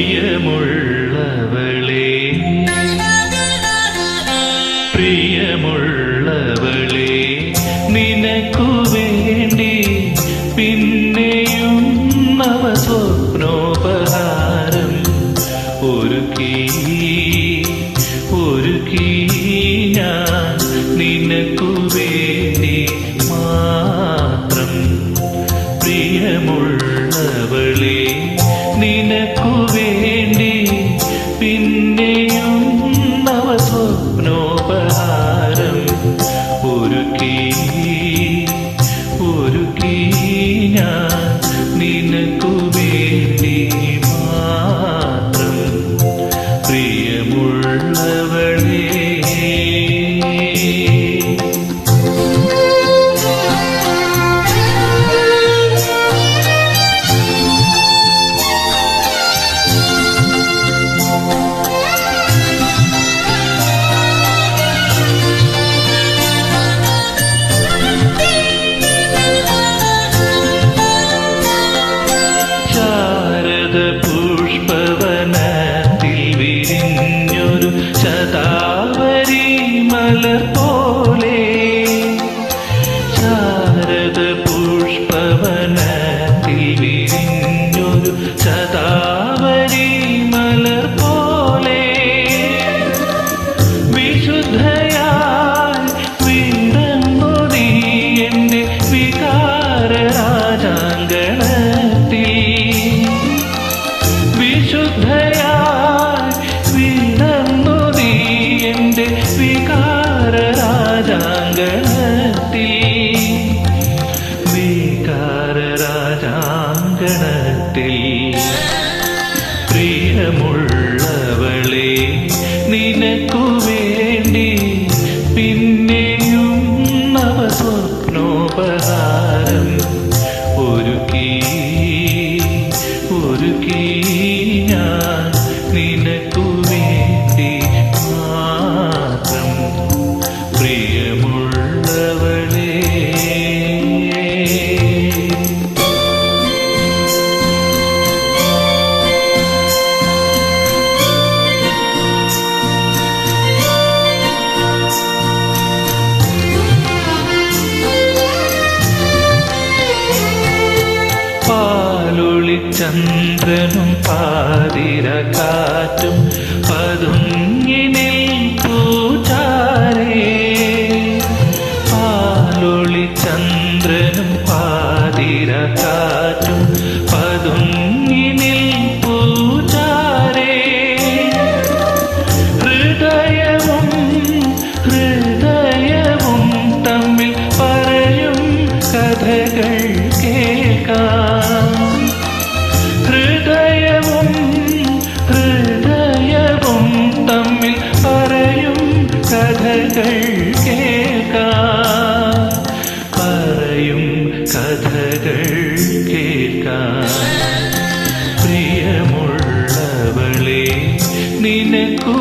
പ്രിയമുള്ളവളെ. പ്രിയമുള്ളവളെ നിനക്കു പിന്നെയും നവസ്വപ്നോപഹാരം ഒരുക്കി. പ്രിയമുള്ളവളേ മലർ രാജാങ്കണത്തിൽ വീകാര രാജാങ്കണത്തിൽ പ്രിയമുള്ളവളെ നിനക്കു വേണ്ടി പിന്നെയും നവസ്വപ്നോപഹാരം ഒരുക്കി ഒരുക്കി ഞാൻ പാലൊളിച്ചന്ദ്രനും പാതിര കാറ്റും പതുങ്ങിനിൽ പാലൊളി ചന്ദ്രനും പാതിര കാറ്റും പതുങ്ങിനിൽ പൂച്ചാരേ ഹൃദയവും ഹൃദയവും തമ്മിൽ പറയും കഥകൾ കേൾക്കാം. പ്രിയമുള്ളവളെ നിനക്കു